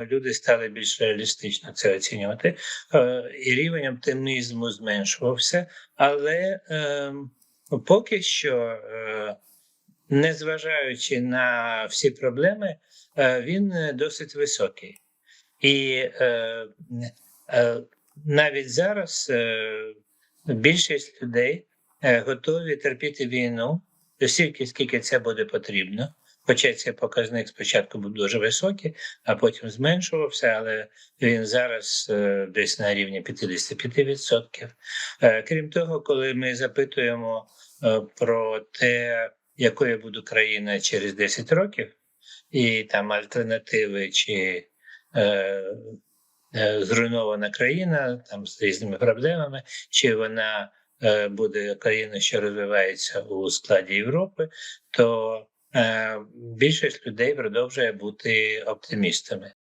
Люди стали більш реалістично це оцінювати, Е, і рівень оптимізму зменшувався, але е, поки що, е, незважаючи на всі проблеми, е, він досить високий. І навіть зараз більшість людей готові терпіти війну стільки, скільки це буде потрібно. Хоча цей показник спочатку був дуже високий, а потім зменшувався, але він зараз е, десь на рівні 55%. Е, крім того, коли ми запитуємо е, про те, якою буде країна через 10 років, і там альтернативи чи е, зруйнована країна там з різними проблемами, чи вона буде країною, що розвивається у складі Європи, то більшість людей продовжує бути оптимістами.